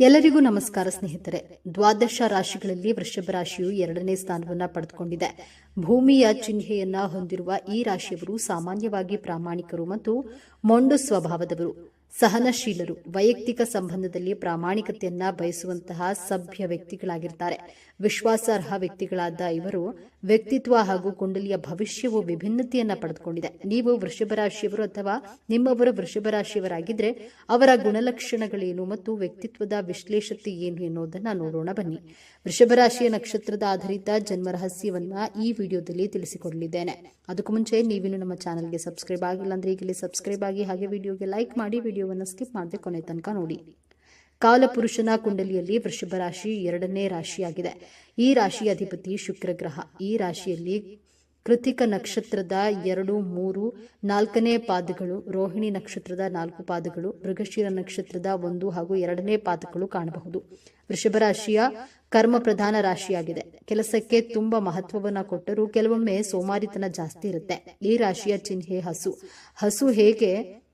ಎಲ್ಲರಿಗೂ ನಮಸ್ಕಾರ ಸ್ನೇಹಿತರೆ. ದ್ವಾದಶ ರಾಶಿಗಳಲ್ಲಿ ವೃಷಭ ರಾಶಿಯು ಎರಡನೇ ಸ್ಥಾನವನ್ನ ಪಡೆದುಕೊಂಡಿದೆ. ಭೂಮಿಯ ಚಿಹ್ನೆಯನ್ನ ಹೊಂದಿರುವ ಈ ರಾಶಿಯವರು ಸಾಮಾನ್ಯವಾಗಿ ಪ್ರಾಮಾಣಿಕರು ಮತ್ತು ಮೊಂಡು ಸ್ವಭಾವದವರು. ಸಹನಶೀಲರು ವೈಯಕ್ತಿಕ ಸಂಬಂಧದಲ್ಲಿ ಪ್ರಾಮಾಣಿಕತೆಯನ್ನ ಬಯಸುವಂತಹ ಸಭ್ಯ ವ್ಯಕ್ತಿಗಳಾಗಿರ್ತಾರೆ. ವಿಶ್ವಾಸಾರ್ಹ ವ್ಯಕ್ತಿಗಳಾದ ಇವರು ವ್ಯಕ್ತಿತ್ವ ಹಾಗೂ ಕುಂಡಲಿಯ ಭವಿಷ್ಯವು ವಿಭಿನ್ನತೆಯನ್ನ ಪಡೆದುಕೊಂಡಿದೆ. ನೀವು ವೃಷಭ ರಾಶಿಯವರು ಅಥವಾ ನಿಮ್ಮವರು ವೃಷಭ ರಾಶಿಯವರಾಗಿದ್ರೆ ಅವರ ಗುಣಲಕ್ಷಣಗಳೇನು ಮತ್ತು ವ್ಯಕ್ತಿತ್ವದ ವಿಶ್ಲೇಷತೆ ಏನು ಎನ್ನುವುದನ್ನ ನೋಡೋಣ ಬನ್ನಿ. ವೃಷಭ ರಾಶಿಯ ನಕ್ಷತ್ರದ ಆಧಾರಿತ ಜನ್ಮ ರಹಸ್ಯವನ್ನ ಈ ವಿಡಿಯೋದಲ್ಲಿ ತಿಳಿಸಿಕೊಡಲಿದ್ದೇನೆ. ಅದಕ್ಕೂ ಮುಂಚೆ ನೀವಿನ್ನು ನಮ್ಮ ಚಾನಲ್ಗೆ ಸಬ್ಸ್ಕ್ರೈಬ್ ಆಗಿಲ್ಲ ಅಂದ್ರೆ ಈಗಲೇ ಸಬ್ಸ್ಕ್ರೈಬ್ ಆಗಿ ಹಾಗೆ ವಿಡಿಯೋಗೆ ಲೈಕ್ ಮಾಡಿ ವಿಡಿಯೋವನ್ನು ಸ್ಕಿಪ್ ಮಾಡದೆ ಕೊನೆ ತನಕ ನೋಡಿ. ಕಾಲಪುರುಷನ ಕುಂಡಲಿಯಲ್ಲಿ ವೃಷಭ ರಾಶಿ ಎರಡನೇ ರಾಶಿಯಾಗಿದೆ. ಈ ರಾಶಿ ಅಧಿಪತಿ ಶುಕ್ರ ಗ್ರಹ. ಈ ರಾಶಿಯಲ್ಲಿ ಕೃತಿಕ ನಕ್ಷತ್ರದ ಎರಡು, ಮೂರು, ನಾಲ್ಕನೇ ಪಾದಗಳು, ರೋಹಿಣಿ ನಕ್ಷತ್ರದ ನಾಲ್ಕು ಪಾದಗಳು, ಮೃಗಶಿರ ನಕ್ಷತ್ರದ ಒಂದು ಹಾಗೂ ಎರಡನೇ ಪಾದಗಳು ಕಾಣಬಹುದು. ವೃಷಭ ರಾಶಿಯ ಕರ್ಮ ಪ್ರಧಾನ ರಾಶಿಯಾಗಿದೆ. ಕೆಲಸಕ್ಕೆ ತುಂಬಾ ಮಹತ್ವವನ್ನ ಕೊಟ್ಟರೂ ಕೆಲವೊಮ್ಮೆ ಸೋಮಾರಿತನ ಜಾಸ್ತಿ ಇರುತ್ತೆ. ಈ ರಾಶಿಯ ಚಿಹ್ನೆ ಹಸು. ಹಸು ಹೇಗೆ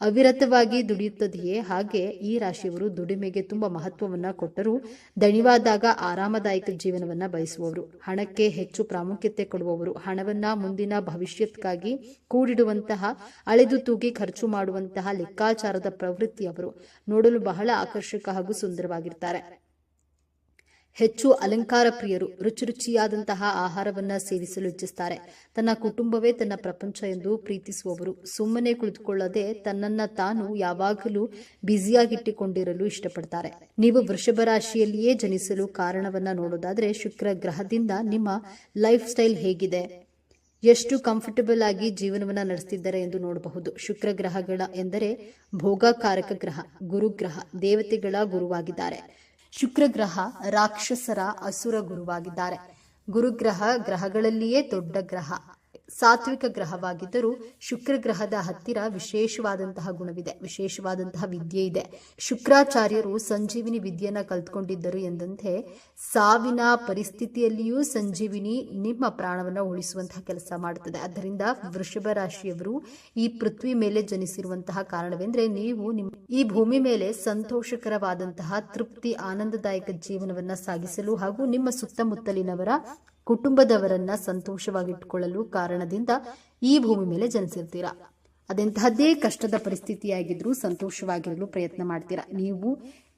ಅವಿರತವಾಗಿ ದುಡಿಯುತ್ತದೆಯೇ? ಹಾಗೆ ಈ ರಾಶಿಯವರು ದುಡಿಮೆಗೆ ತುಂಬಾ ಮಹತ್ವವನ್ನ ಕೊಟ್ಟರೂ ದಣಿವಾದಾಗ ಆರಾಮದಾಯಕ ಜೀವನವನ್ನ ಬಯಸುವವರು, ಹಣಕ್ಕೆ ಹೆಚ್ಚು ಪ್ರಾಮುಖ್ಯತೆ ಕೊಡುವವರು, ಹಣವನ್ನ ಮುಂದಿನ ಭವಿಷ್ಯಕ್ಕಾಗಿ ಕೂಡಿಡುವಂತಹ, ಅಳೆದು ತೂಗಿ ಖರ್ಚು ಮಾಡುವಂತಹ ಲೆಕ್ಕಾಚಾರದ ಪ್ರವೃತ್ತಿಯವರು ನೋಡಲು ಬಹಳ ಆಕರ್ಷಕ ಹಾಗೂ ಸುಂದರವಾಗಿರ್ತಾರೆ. ಹೆಚ್ಚು ಅಲಂಕಾರ ಪ್ರಿಯರು ರುಚಿ ರುಚಿಯಾದಂತಹ ಆಹಾರವನ್ನ ಸೇವಿಸಲು ಇಚ್ಛಿಸ್ತಾರೆ. ತನ್ನ ಕುಟುಂಬವೇ ತನ್ನ ಪ್ರಪಂಚ ಎಂದು ಪ್ರೀತಿಸುವವರು. ಸುಮ್ಮನೆ ಕುಳಿತುಕೊಳ್ಳದೆ ತನ್ನನ್ನ ತಾನು ಯಾವಾಗಲೂ ಬ್ಯುಸಿಯಾಗಿಟ್ಟುಕೊಂಡಿರಲು ಇಷ್ಟಪಡ್ತಾರೆ. ನೀವು ವೃಷಭ ರಾಶಿಯಲ್ಲಿಯೇ ಜನಿಸಲು ಕಾರಣವನ್ನ ನೋಡೋದಾದ್ರೆ ಶುಕ್ರ ಗ್ರಹದಿಂದ ನಿಮ್ಮ ಲೈಫ್ ಸ್ಟೈಲ್ ಹೇಗಿದೆ. ಎಷ್ಟು ಕಂಫರ್ಟಬಲ್ ಆಗಿ ಜೀವನವನ್ನ ನಡೆಸ್ತಿದ್ದಾರೆ ಎಂದು ನೋಡಬಹುದು. ಶುಕ್ರ ಗ್ರಹಗಳ ಎಂದರೆ ಭೋಗಕಾರಕ ಗ್ರಹ, ಗುರುಗ್ರಹ, ದೇವತೆಗಳ ಗುರುವಾಗಿದ್ದಾರೆ. ಶುಕ್ರ ಗ್ರಹ ರಾಕ್ಷಸರ ಅಸುರ ಗುರುವಾಗಿದ್ದಾರೆ. ಗುರುಗ್ರಹ ಗ್ರಹಗಳಲ್ಲಿಯೇ ದೊಡ್ಡ ಗ್ರಹ. ಸಾತ್ವಿಕ ಗ್ರಹವಾಗಿದ್ದರೂ ಶುಕ್ರ ಗ್ರಹದ ಹತ್ತಿರ ವಿಶೇಷವಾದಂತಹ ಗುಣವಿದೆ. ವಿಶೇಷವಾದಂತಹ ವಿದ್ಯೆ ಇದೆ. ಶುಕ್ರಾಚಾರ್ಯರು ಸಂಜೀವಿನಿ ವಿದ್ಯೆಯನ್ನ ಕಲ್ತ್ಕೊಂಡಿದ್ದರು ಎಂದಂತೆ ಸಾವಿನ ಪರಿಸ್ಥಿತಿಯಲ್ಲಿಯೂ ಸಂಜೀವಿನಿ ನಿಮ್ಮ ಪ್ರಾಣವನ್ನು ಉಳಿಸುವಂತಹ ಕೆಲಸ ಮಾಡುತ್ತದೆ. ಆದ್ದರಿಂದ ವೃಷಭ ರಾಶಿಯವರು ಈ ಪೃಥ್ವಿ ಮೇಲೆ ಜನಿಸಿರುವಂತಹ ಕಾರಣವೆಂದರೆ ನೀವು ನಿಮ್ಮ ಈ ಭೂಮಿ ಮೇಲೆ ಸಂತೋಷಕರವಾದಂತಹ ತೃಪ್ತಿ, ಆನಂದದಾಯಕ ಜೀವನವನ್ನ ಸಾಗಿಸಲು ಹಾಗೂ ನಿಮ್ಮ ಸುತ್ತಮುತ್ತಲಿನವರ ಕುಟುಂಬದವರನ್ನ ಸಂತೋಷವಾಗಿಟ್ಟುಕೊಳ್ಳಲು ಕಾರಣದಿಂದ ಈ ಭೂಮಿ ಮೇಲೆ ಜನಿಸಿರ್ತೀರಾ ಅದೆಂತಹದ್ದೇ ಕಷ್ಟದ ಪರಿಸ್ಥಿತಿಯಾಗಿದ್ರೂ ಸಂತೋಷವಾಗಿರಲು ಪ್ರಯತ್ನ ಮಾಡ್ತೀರಾ? ನೀವು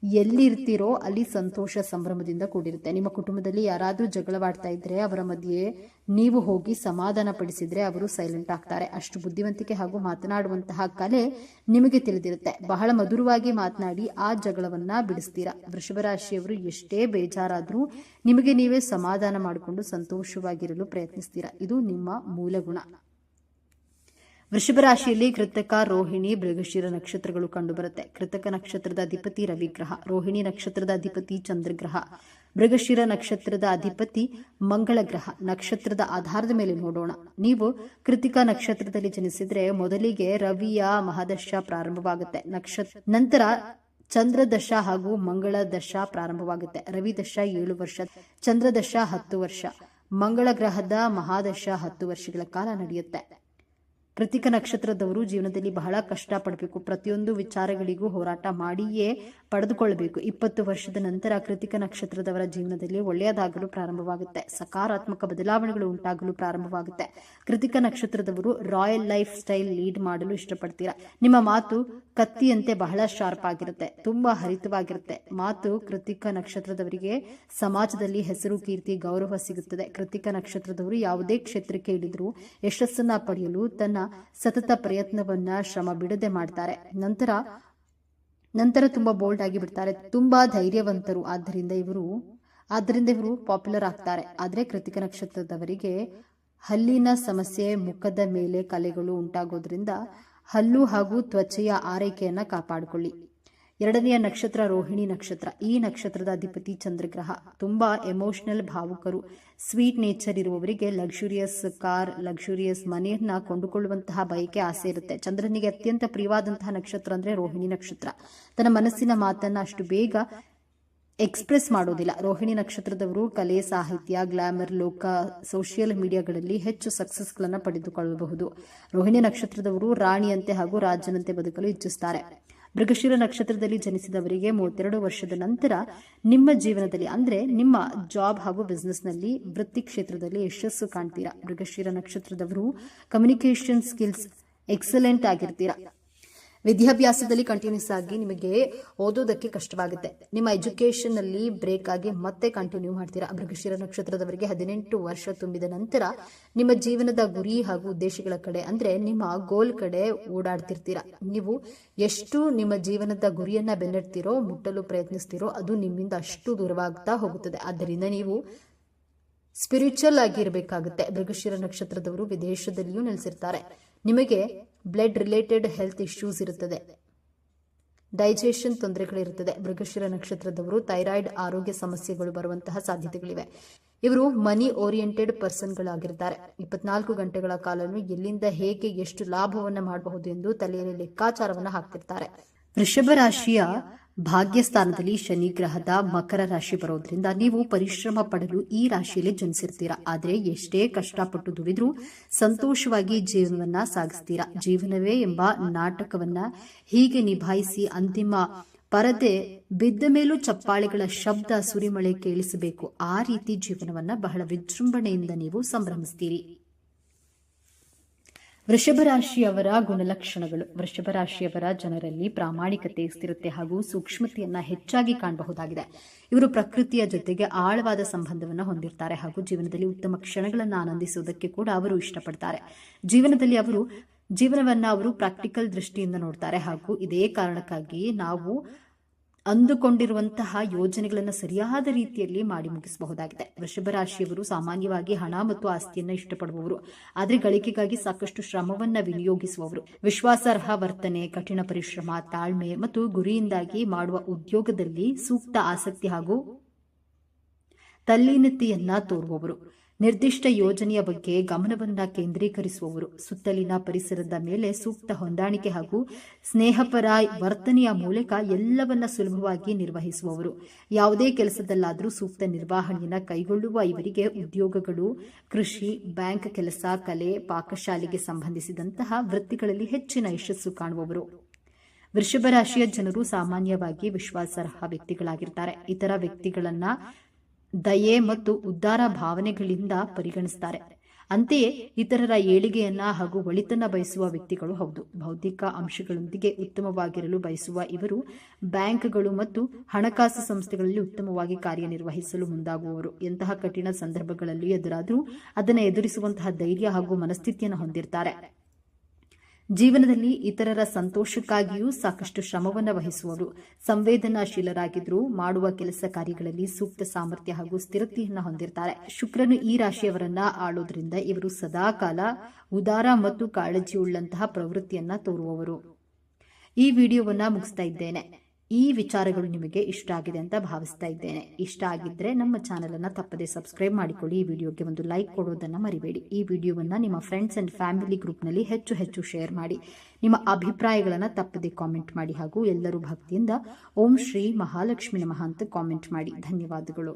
ಎಲ್ಲಿರ್ತೀರೋ ಅಲ್ಲಿ ಸಂತೋಷ ಸಂಭ್ರಮದಿಂದ ಕೂಡಿರುತ್ತೆ. ನಿಮ್ಮ ಕುಟುಂಬದಲ್ಲಿ ಯಾರಾದರೂ ಜಗಳವಾಡ್ತಾ ಇದ್ರೆ ಅವರ ಮಧ್ಯೆ ನೀವು ಹೋಗಿ ಸಮಾಧಾನ ಪಡಿಸಿದ್ರೆ ಅವರು ಸೈಲೆಂಟ್ ಆಗ್ತಾರೆ. ಅಷ್ಟು ಬುದ್ಧಿವಂತಿಕೆ ಹಾಗೂ ಮಾತನಾಡುವಂತಹ ಕಲೆ ನಿಮಗೆ ತಿಳಿದಿರುತ್ತೆ. ಬಹಳ ಮಧುರವಾಗಿ ಮಾತನಾಡಿ ಆ ಜಗಳವನ್ನ ಬಿಡಿಸ್ತೀರಾ? ವೃಷಭ ರಾಶಿಯವರು ಎಷ್ಟೇ ಬೇಜಾರಾದ್ರೂ ನಿಮಗೆ ನೀವೇ ಸಮಾಧಾನ ಮಾಡಿಕೊಂಡು ಸಂತೋಷವಾಗಿರಲು ಪ್ರಯತ್ನಿಸ್ತೀರಾ? ಇದು ನಿಮ್ಮ ಮೂಲ ಗುಣ. ವೃಷಭ ರಾಶಿಯಲ್ಲಿ ಕೃತಕ, ರೋಹಿಣಿ ಮೃಗಶಿರ ನಕ್ಷತ್ರಗಳು ಕಂಡುಬರುತ್ತೆ. ಕೃತಕ ನಕ್ಷತ್ರದ ಅಧಿಪತಿ ರವಿಗ್ರಹ, ರೋಹಿಣಿ ನಕ್ಷತ್ರದ ಅಧಿಪತಿ ಚಂದ್ರಗ್ರಹ ಮೃಗಶಿರ ನಕ್ಷತ್ರದ ಅಧಿಪತಿ ಮಂಗಳ ಗ್ರಹ ನಕ್ಷತ್ರದ ಆಧಾರದ ಮೇಲೆ ನೋಡೋಣ. ನೀವು ಕೃತಿಕ ನಕ್ಷತ್ರದಲ್ಲಿ ಜನಿಸಿದ್ರೆ ಮೊದಲಿಗೆ ರವಿಯ ಮಹಾದಶ ಪ್ರಾರಂಭವಾಗುತ್ತೆ. ನಕ್ಷತ್ರ ನಂತರ ಚಂದ್ರದಶ ಹಾಗೂ ಮಂಗಳ ದಶ ಪ್ರಾರಂಭವಾಗುತ್ತೆ. ರವಿ ದಶ ಏಳು ವರ್ಷ, ಚಂದ್ರದಶ ಹತ್ತು ವರ್ಷ ಮಂಗಳ ಗ್ರಹದ ಮಹಾದಶ ಹತ್ತು ವರ್ಷಗಳ ಕಾಲ ನಡೆಯುತ್ತೆ. ಕೃತಿಕ ನಕ್ಷತ್ರದವರು ಜೀವನದಲ್ಲಿ ಬಹಳ ಕಷ್ಟ ಪಡಬೇಕು ಪ್ರತಿಯೊಂದು ವಿಚಾರಗಳಿಗೂ ಹೋರಾಟ ಮಾಡಿಯೇ ಪಡೆದುಕೊಳ್ಳಬೇಕು. ಇಪ್ಪತ್ತು ವರ್ಷದ ನಂತರ ಕೃತಿಕ ನಕ್ಷತ್ರದವರ ಜೀವನದಲ್ಲಿ ಒಳ್ಳೆಯದಾಗಲು ಪ್ರಾರಂಭವಾಗುತ್ತೆ. ಸಕಾರಾತ್ಮಕ ಬದಲಾವಣೆಗಳು ಉಂಟಾಗಲು ಪ್ರಾರಂಭವಾಗುತ್ತೆ. ಕೃತಿಕ ನಕ್ಷತ್ರದವರು ರಾಯಲ್ ಲೈಫ್ ಸ್ಟೈಲ್ ಲೀಡ್ ಮಾಡಲು ಇಷ್ಟಪಡ್ತೀರಾ? ನಿಮ್ಮ ಮಾತು ಕತ್ತಿಯಂತೆ ಬಹಳ ಶಾರ್ಪ್ ಆಗಿರುತ್ತೆ, ತುಂಬಾ ಹರಿತವಾಗಿರುತ್ತೆ. ಮಾತು ಕೃತಿಕ ನಕ್ಷತ್ರದವರಿಗೆ, ಸಮಾಜದಲ್ಲಿ ಹೆಸರು, ಕೀರ್ತಿ, ಗೌರವ ಸಿಗುತ್ತದೆ. ಕೃತಿಕ ನಕ್ಷತ್ರದವರು ಯಾವುದೇ ಕ್ಷೇತ್ರಕ್ಕೆ ಇಳಿದ್ರು ಯಶಸ್ಸನ್ನ ಪಡೆಯಲು ತನ್ನ ಸತತ ಪ್ರಯತ್ನವನ್ನ ಶ್ರಮ ಬಿಡದೆ ಮಾಡ್ತಾರೆ. ನಂತರ ನಂತರ ತುಂಬಾ ಬೋಲ್ಡ್ ಆಗಿ ಬಿಡ್ತಾರೆ. ತುಂಬಾ ಧೈರ್ಯವಂತರು. ಆದ್ದರಿಂದ ಇವರು ಆದ್ದರಿಂದ ಇವರು ಪಾಪ್ಯುಲರ್ ಆಗ್ತಾರೆ. ಆದರೆ ಕೃತಿಕ ನಕ್ಷತ್ರದವರಿಗೆ ಹಲ್ಲಿನ ಸಮಸ್ಯೆ, ಮುಖದ ಮೇಲೆ ಕಲೆಗಳು ಉಂಟಾಗೋದ್ರಿಂದ ಹಲ್ಲು ಹಾಗೂ ತ್ವಚೆಯ ಆರೈಕೆಯನ್ನು ಕಾಪಾಡಿಕೊಳ್ಳಿ. ಎರಡನೆಯ ನಕ್ಷತ್ರ ರೋಹಿಣಿ ನಕ್ಷತ್ರ. ಈ ನಕ್ಷತ್ರದ ಅಧಿಪತಿ ಚಂದ್ರಗ್ರಹ. ತುಂಬಾ ಎಮೋಷನಲ್ ಭಾವುಕರು. ಸ್ವೀಟ್ ನೇಚರ್ ಇರುವವರಿಗೆ ಲಕ್ಸುರಿಯಸ್ ಕಾರ್, ಲಕ್ಸುರಿಯಸ್ ಮನೆಯನ್ನ ಕೊಂಡುಕೊಳ್ಳುವಂತಹ ಬಯಕೆ ಆಸೆ ಇರುತ್ತೆ. ಚಂದ್ರನಿಗೆ ಅತ್ಯಂತ ಪ್ರಿಯವಾದಂತಹ ನಕ್ಷತ್ರ ಅಂದ್ರೆ ರೋಹಿಣಿ ನಕ್ಷತ್ರ. ತನ್ನ ಮನಸ್ಸಿನ ಮಾತನ್ನ ಅಷ್ಟು ಬೇಗ ಎಕ್ಸ್ಪ್ರೆಸ್ ಮಾಡೋದಿಲ್ಲ. ರೋಹಿಣಿ ನಕ್ಷತ್ರದವರು ಕಲೆ, ಸಾಹಿತ್ಯ, ಗ್ಲಾಮರ್, ಲೋಕ, ಸೋಷಿಯಲ್ ಮೀಡಿಯಾಗಳಲ್ಲಿ ಹೆಚ್ಚು ಸಕ್ಸಸ್ಗಳನ್ನು ಪಡೆದುಕೊಳ್ಳಬಹುದು. ರೋಹಿಣಿ ನಕ್ಷತ್ರದವರು ರಾಣಿಯಂತೆ ಹಾಗೂ ರಾಜನಂತೆ ಬದುಕಲು ಇಚ್ಛಿಸುತ್ತಾರೆ ಮೃಗಶಿರ ನಕ್ಷತ್ರದಲ್ಲಿ ಜನಿಸಿದವರಿಗೆ ಮೂವತ್ತೆರಡು ವರ್ಷದ ನಂತರ ನಿಮ್ಮ ಜೀವನದಲ್ಲಿ, ಅಂದ್ರೆ ನಿಮ್ಮ ಜಾಬ್ ಹಾಗೂ ಬಿಸ್ನೆಸ್ನಲ್ಲಿ ವೃತ್ತಿ ಕ್ಷೇತ್ರದಲ್ಲಿ ಯಶಸ್ಸು ಕಾಣ್ತೀರಾ? ಮೃಗಶಿರ ನಕ್ಷತ್ರದವರು ಕಮ್ಯುನಿಕೇಷನ್ ಸ್ಕಿಲ್ಸ್ ಎಕ್ಸಲೆಂಟ್ ಆಗಿರ್ತೀರಾ? ವಿದ್ಯಾಭ್ಯಾಸದಲ್ಲಿ ಕಂಟಿನ್ಯೂಸ್ ಆಗಿ ನಿಮಗೆ ಓದೋದಕ್ಕೆ ಕಷ್ಟವಾಗುತ್ತೆ. ನಿಮ್ಮ ಎಜುಕೇಶನ್ ಅಲ್ಲಿ ಬ್ರೇಕ್ ಆಗಿ ಮತ್ತೆ ಕಂಟಿನ್ಯೂ ಮಾಡ್ತೀರಾ? ಮೃಗಶಿರ ನಕ್ಷತ್ರದವರಿಗೆ ಹದಿನೆಂಟು ವರ್ಷ ತುಂಬಿದ ನಂತರ ನಿಮ್ಮ ಜೀವನದ ಗುರಿ ಹಾಗೂ ಉದ್ದೇಶಗಳ ಕಡೆ ಅಂದ್ರೆ ನಿಮ್ಮ ಗೋಲ್ ಕಡೆ ಓಡಾಡ್ತಿರ್ತೀರಾ? ನೀವು ಎಷ್ಟು ನಿಮ್ಮ ಜೀವನದ ಗುರಿಯನ್ನ ಬೆನ್ನಡ್ತೀರೋ, ಮುಟ್ಟಲು ಪ್ರಯತ್ನಿಸ್ತೀರೋ ಅದು ನಿಮ್ಮಿಂದ ಅಷ್ಟು ದೂರವಾಗ್ತಾ ಹೋಗುತ್ತದೆ. ಆದ್ದರಿಂದ ನೀವು ಸ್ಪಿರಿಚುವಲ್ ಆಗಿರಬೇಕಾಗುತ್ತೆ. ಮೃಗಶಿರ ನಕ್ಷತ್ರದವರು ವಿದೇಶದಲ್ಲಿಯೂ ನೆಲೆಸಿರ್ತಾರೆ. ನಿಮಗೆ ಬ್ಲಡ್ ರಿಲೇಟೆಡ್ ಹೆಲ್ತ್ ಇಶ್ಯೂಸ್ ಇರುತ್ತದೆ. ಡೈಜೆಷನ್ ತೊಂದರೆಗಳಿರುತ್ತದೆ. ಮೃಗಶಿರ ನಕ್ಷತ್ರದವರು ಥೈರಾಯ್ಡ್ ಆರೋಗ್ಯ ಸಮಸ್ಯೆಗಳು ಬರುವಂತಹ ಸಾಧ್ಯತೆಗಳಿವೆ. ಇವರು ಮನಿ ಓರಿಯೆಂಟೆಡ್ ಪರ್ಸನ್ಗಳಾಗಿರ್ತಾರೆ ಇಪ್ಪತ್ನಾಲ್ಕು ಗಂಟೆಗಳ ಕಾಲನು ಎಲ್ಲಿಂದ ಹೇಗೆ ಎಷ್ಟು ಲಾಭವನ್ನ ಮಾಡಬಹುದು ಎಂದು ತಲೆಯಲ್ಲಿ ಲೆಕ್ಕಾಚಾರವನ್ನ ಹಾಕ್ತಿರ್ತಾರೆ. ವೃಷಭ ರಾಶಿಯ ಭಾಗ್ಯಸ್ಥಾನದಲ್ಲಿ ಶನಿ ಗ್ರಹದ ಮಕರ ರಾಶಿ ಬರೋದ್ರಿಂದ ನೀವು ಪರಿಶ್ರಮ ಪಡಲು ಈ ರಾಶಿಯಲ್ಲಿ ಜನಿಸಿರ್ತೀರಾ. ಆದರೆ ಎಷ್ಟೇ ಕಷ್ಟಪಟ್ಟು ದುಡಿದ್ರೂ ಸಂತೋಷವಾಗಿ ಜೀವನವನ್ನ ಸಾಗಿಸ್ತೀರಾ. ಜೀವನವೇ ಎಂಬ ನಾಟಕವನ್ನ ಹೀಗೆ ನಿಭಾಯಿಸಿ ಅಂತಿಮ ಪರದೆ ಬಿದ್ದ ಮೇಲೂ ಚಪ್ಪಾಳೆಗಳ ಶಬ್ದ ಸುರಿಮಳೆ ಕೇಳಿಸಬೇಕು. ಆ ರೀತಿ ಜೀವನವನ್ನ ಬಹಳ ವಿಜೃಂಭಣೆಯಿಂದ ನೀವು ಸಂಭ್ರಮಿಸ್ತೀರಿ. ವೃಷಭ ರಾಶಿಯವರ ಗುಣಲಕ್ಷಣಗಳು. ವೃಷಭ ರಾಶಿಯವರ ಜನರಲ್ಲಿ ಪ್ರಾಮಾಣಿಕತೆ, ಸ್ಥಿರತೆ ಹಾಗೂ ಸೂಕ್ಷ್ಮತೆಯನ್ನ ಹೆಚ್ಚಾಗಿ ಕಾಣಬಹುದಾಗಿದೆ. ಇವರು ಪ್ರಕೃತಿಯ ಜೊತೆಗೆ ಆಳವಾದ ಸಂಬಂಧವನ್ನು ಹೊಂದಿರ್ತಾರೆ ಹಾಗೂ ಜೀವನದಲ್ಲಿ ಉತ್ತಮ ಕ್ಷಣಗಳನ್ನು ಆನಂದಿಸುವುದಕ್ಕೆ ಕೂಡ ಅವರು ಇಷ್ಟಪಡ್ತಾರೆ. ಜೀವನದಲ್ಲಿ ಅವರು, ಜೀವನವನ್ನ ಅವರು ಪ್ರಾಕ್ಟಿಕಲ್ ದೃಷ್ಟಿಯಿಂದ ನೋಡ್ತಾರೆ ಹಾಗೂ ಇದೇ ಕಾರಣಕ್ಕಾಗಿ ನಾವು ಅಂದುಕೊಂಡಿರುವಂತಹ ಯೋಜನೆಗಳನ್ನು ಸರಿಯಾದ ರೀತಿಯಲ್ಲಿ ಮಾಡಿ ಮುಗಿಸಬಹುದಾಗಿದೆ. ವೃಷಭ ರಾಶಿಯವರು ಸಾಮಾನ್ಯವಾಗಿ ಹಣ ಮತ್ತು ಆಸ್ತಿಯನ್ನು ಇಷ್ಟಪಡುವವರು. ಆದರೆ ಗಳಿಕೆಗಾಗಿ ಸಾಕಷ್ಟು ಶ್ರಮವನ್ನ ವಿನಿಯೋಗಿಸುವವರು. ವಿಶ್ವಾಸಾರ್ಹ ವರ್ತನೆ, ಕಠಿಣ ಪರಿಶ್ರಮ, ತಾಳ್ಮೆ ಮತ್ತು ಗುರಿಯಿಂದಾಗಿ ಮಾಡುವ ಉದ್ಯೋಗದಲ್ಲಿ ಸೂಕ್ತ ಆಸಕ್ತಿ ಹಾಗೂ ತಲ್ಲೀನತೆಯನ್ನ ತೋರುವವರು. ನಿರ್ದಿಷ್ಟ ಯೋಜನೆಯ ಬಗ್ಗೆ ಗಮನವನ್ನ ಕೇಂದ್ರೀಕರಿಸುವವರು. ಸುತ್ತಲಿನ ಪರಿಸರದ ಮೇಲೆ ಸೂಕ್ತ ಹೊಂದಾಣಿಕೆ ಹಾಗೂ ಸ್ನೇಹಪರ ವರ್ತನೆಯ ಮೂಲಕ ಎಲ್ಲವನ್ನ ಸುಲಭವಾಗಿ ನಿರ್ವಹಿಸುವವರು. ಯಾವುದೇ ಕೆಲಸದಲ್ಲಾದರೂ ಸೂಕ್ತ ನಿರ್ವಹಣೆಯನ್ನು ಕೈಗೊಳ್ಳುವ ಇವರಿಗೆ ಉದ್ಯೋಗಗಳು, ಕೃಷಿ, ಬ್ಯಾಂಕ್ ಕೆಲಸ, ಕಲೆ, ಪಾಕಶಾಲೆಗೆ ಸಂಬಂಧಿಸಿದಂತಹ ವೃತ್ತಿಗಳಲ್ಲಿ ಹೆಚ್ಚಿನ ಯಶಸ್ಸು ಕಾಣುವವರು. ವೃಷಭ ರಾಶಿಯ ಜನರು ಸಾಮಾನ್ಯವಾಗಿ ವಿಶ್ವಾಸಾರ್ಹ ವ್ಯಕ್ತಿಗಳಾಗಿರ್ತಾರೆ. ಇತರ ವ್ಯಕ್ತಿಗಳನ್ನ ದಯೆ ಮತ್ತು ಉದ್ಧಾರ ಭಾವನೆಗಳಿಂದ ಪರಿಗಣಿಸ್ತಾರೆ. ಅಂತೆಯೇ ಇತರರ ಏಳಿಗೆಯನ್ನ ಹಾಗೂ ಒಳಿತನ್ನ ಬಯಸುವ ವ್ಯಕ್ತಿಗಳು ಹೌದು. ಭೌತಿಕ ಅಂಶಗಳೊಂದಿಗೆ ಉತ್ತಮವಾಗಿರಲು ಬಯಸುವ ಇವರು ಬ್ಯಾಂಕ್ಗಳು ಮತ್ತು ಹಣಕಾಸು ಸಂಸ್ಥೆಗಳಲ್ಲಿ ಉತ್ತಮವಾಗಿ ಕಾರ್ಯನಿರ್ವಹಿಸಲು ಮುಂದಾಗುವವರು. ಎಂತಹ ಕಠಿಣ ಸಂದರ್ಭಗಳಲ್ಲಿ ಎದುರಾದರೂ ಅದನ್ನು ಎದುರಿಸುವಂತಹ ಧೈರ್ಯ ಹಾಗೂ ಮನಸ್ಥಿತಿಯನ್ನು ಹೊಂದಿರ್ತಾರೆ. ಜೀವನದಲ್ಲಿ ಇತರರ ಸಂತೋಷಕ್ಕಾಗಿಯೂ ಸಾಕಷ್ಟು ಶ್ರಮವನ್ನು ವಹಿಸುವರು ಸಂವೇದನಾಶೀಲರಾಗಿದ್ದರೂ ಮಾಡುವ ಕೆಲಸ ಕಾರ್ಯಗಳಲ್ಲಿ ಸೂಕ್ತ ಸಾಮರ್ಥ್ಯ ಹಾಗೂ ಸ್ಥಿರತೆಯನ್ನು ಹೊಂದಿರ್ತಾರೆ. ಶುಕ್ರನು ಈ ರಾಶಿಯವರನ್ನ ಆಳೋದ್ರಿಂದ ಇವರು ಸದಾಕಾಲ ಉದಾರ ಮತ್ತು ಕಾಳಜಿಯುಳ್ಳಂತಹ ಪ್ರವೃತ್ತಿಯನ್ನ ತೋರುವವರು. ಈ ವಿಡಿಯೋವನ್ನ ಮುಗಿಸ್ತಾ ಇದ್ದೇನೆ. ಈ ವಿಚಾರಗಳು ನಿಮಗೆ ಇಷ್ಟ ಆಗಿದೆ ಅಂತ ಭಾವಿಸ್ತಾ ಇದ್ದೇನೆ. ಇಷ್ಟ ಆಗಿದ್ರೆ ನಮ್ಮ ಚಾನೆಲ್ ಅನ್ನ ತಪ್ಪದೆ ಸಬ್ಸ್ಕ್ರೈಬ್ ಮಾಡಿಕೊಳ್ಳಿ. ಈ ವಿಡಿಯೋಗೆ ಒಂದು ಲೈಕ್ ಕೊಡೋದನ್ನ ಮರಿಬೇಡಿ. ಈ ವಿಡಿಯೋವನ್ನ ನಿಮ್ಮ ಫ್ರೆಂಡ್ಸ್ ಅಂಡ್ ಫ್ಯಾಮಿಲಿ ಗ್ರೂಪ್ನಲ್ಲಿ ಹೆಚ್ಚು ಹೆಚ್ಚು ಶೇರ್ ಮಾಡಿ. ನಿಮ್ಮ ಅಭಿಪ್ರಾಯಗಳನ್ನು ತಪ್ಪದೆ ಕಾಮೆಂಟ್ ಮಾಡಿ ಹಾಗೂ ಎಲ್ಲರೂ ಭಕ್ತಿಯಿಂದ ಓಂ ಶ್ರೀ ಮಹಾಲಕ್ಷ್ಮಿ ನಮಃ ಅಂತ ಕಾಮೆಂಟ್ ಮಾಡಿ. ಧನ್ಯವಾದಗಳು.